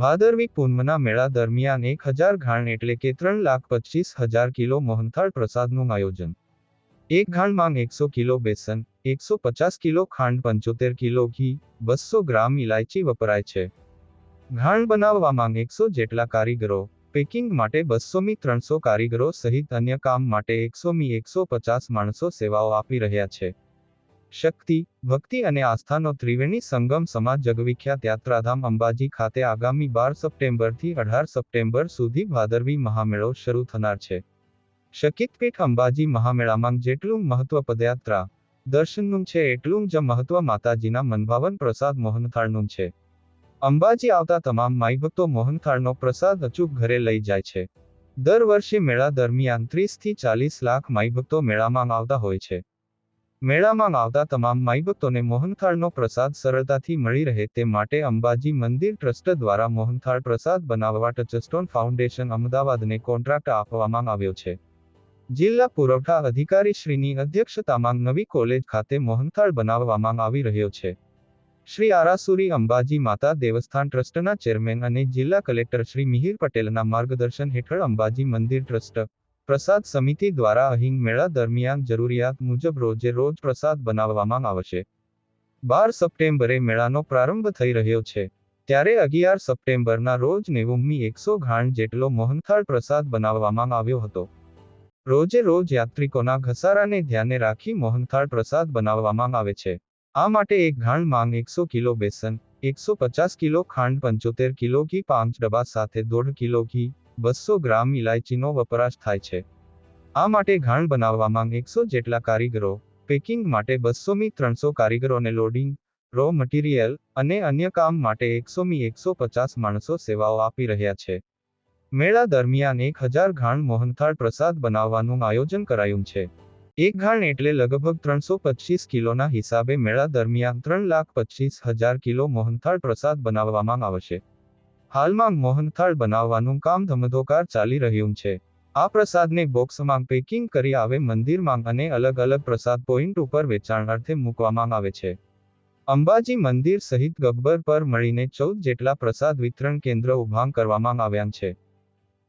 ભાદરવી પૂનમના મેળા દરમિયાન એક હજાર ઘાણ એટલે કે ત્રણ લાખ પચીસ હજાર કિલો મોહનથાળ પ્રસાદનું આયોજન. એક ઘાણ માંગ એકસો કિલો બેસન, એકસો પચાસ કિલો ખાંડ, પંચોતેર કિલો ઘી બસો ગ્રામ ઇલાયચી વપરાય છે. ઘાણ બનાવવામાં એકસો જેટલા કારીગરો, પેકિંગ માટે બસોમી ત્રણસો કારીગરો સહિત અન્ય કામ માટે એકસોમી, એકસો પચાસ માણસો સેવાઓ આપી રહ્યા છે. શક્તિ, ભક્તિ અને આસ્થાનો ત્રિવેણી સંગમ સમાજ જગવિખ્યાત યાત્રાધામ અંબાજી ખાતે આગામી બાર સપ્ટેમ્બરથી અઢાર સપ્ટેમ્બર સુધી ભાદરવી મહામેળો શરૂ થનાર છે. શકિતપીઠ અંબાજી મહામેળામાં જેટલું મહત્વ પદયાત્રા, દર્શનનું છે એટલું જ મહત્વ માતાજીના મનભાવન પ્રસાદ મોહનથાળનું છે. અંબાજી આવતા તમામ માઈભક્તો મોહનથાળનો પ્રસાદ અચૂક ઘરે લઈ જાય છે. દર વર્ષે મેળા દરમિયાન ત્રીસથી ચાલીસ લાખ માઈભક્તો મેળામાં આવતા હોય છે. મેળામાં આવતા તમામ માઈભક્તોને મોહનથાળનો પ્રસાદ સરળતાથી મળી રહે તે માટે અંબાજી મંદિર ટ્રસ્ટ દ્વારા મોહનથાળ પ્રસાદ બનાવવા ટચસ્ટોન ફાઉન્ડેશન અમદાવાદને કોન્ટ્રાક્ટ આપવામાં આવ્યો છે. જિલ્લા પુરવઠા અધિકારી શ્રીની અધ્યક્ષતામાં નવી કોલેજ ખાતે મોહનથાળ બનાવવામાં આવી રહ્યો છે. શ્રી આરાસુરી અંબાજી માતા દેવસ્થાન ટ્રસ્ટના ચેરમેન અને જિલ્લા કલેક્ટર શ્રી મિહિર પટેલના માર્ગદર્શન હેઠળ અંબાજી મંદિર ટ્રસ્ટ પ્રસાદ સમિતિ દ્વારા અહીં મેળા દરમિયાન જરૂરિયાત મુજબ રોજે રોજ પ્રસાદ બનાવવામાં આવશે. બાર સપ્ટેમ્બરે મેળાનો પ્રારંભ થઈ રહ્યો છે. ત્યારે અગિયાર સપ્ટેમ્બરના રોજ નેવુમી એકસો ઘાણ જેટલો મોહનથાળ પ્રસાદ બનાવવામાં આવ્યો હતો. રોજે રોજ યાત્રિકોના ઘસારાને ધ્યાને રાખી મોહનથાળ પ્રસાદ બનાવવામાં આવે છે. આ માટે એક ઘાણ માંગ એકસો કિલો બેસન, એકસો પચાસ કિલો ખાંડ પંચોતેર કિલો ઘી, પાંચ ડબ્બા સાથે દોઢ કિલો ઘી બસો ગ્રામ ઇલાયચીનો વપરાશ થાય છે. આ માટે ઘાણ બનાવવામાં એકસો જેટલા કારીગરો, પેકિંગ માટે બસોમી ત્રણસો કારીગરોને લોડિંગ, રો મટીરિયલ અને અન્ય કામ માટે એકસોમી એકસો પચાસ માણસો સેવાઓ આપી રહ્યા છે. મેળા દરમિયાન એક હજાર ઘાણ મોહનથાળ પ્રસાદ બનાવવાનું આયોજન કરાયું છે. એક ઘાણ એટલે લગભગ ત્રણસો પચીસ કિલોના હિસાબે મેળા દરમિયાન ત્રણ લાખ પચીસ હજાર કિલો મોહનથાળ પ્રસાદ બનાવવામાં આવશે. હાલમાં મોહનથાળ બનાવવાનું કામ ધમધોકાર ચાલી રહ્યું છે. આ પ્રસાદને બોક્સમાં પેકિંગ કરી આવે મંદિરમાં અને અલગ અલગ પ્રસાદ પોઈન્ટ ઉપર વેચાણ અર્થે મૂકવામાં આવે છે. અંબાજી મંદિર સહિત ગબ્બર પર મળીને ચૌદ જેટલા પ્રસાદ વિતરણ કેન્દ્ર ઉભાં કરવામાં આવ્યા છે.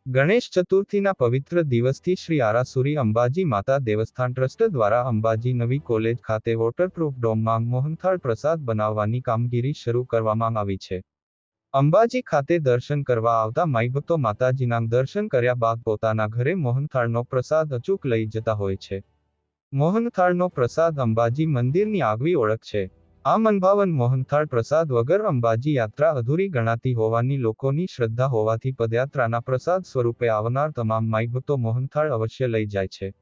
ગણેશ ચતુર્થીના પવિત્ર દિવસથી શ્રી આરાસુરી અંબાજી માતા દેવસ્થાન ટ્રસ્ટ દ્વારા અંબાજી નવી કોલેજ ખાતે વોટરપ્રૂફ ડોમમાં મોહનથાળ પ્રસાદ બનાવવાની કામગીરી શરૂ કરવામાં આવી છે. અંબાજી ખાતે દર્શન કરવા આવતા માઈભક્તો માતાજીના દર્શન કર્યા બાદ પોતાના ઘરે મોહનથાળનો પ્રસાદ અચૂક લઈ જતા હોય છે. મોહનથાળનો પ્રસાદ અંબાજી મંદિરની આગવી ઓળખ છે. આ મનભાવન મોહનથાળ પ્રસાદ વગર અંબાજી યાત્રા અધૂરી ગણાતી હોવાની લોકોની શ્રદ્ધા હોવાથી પદયાત્રાના પ્રસાદ સ્વરૂપે આવનાર તમામ માઈભક્તો મોહનથાળ અવશ્ય લઈ જાય છે.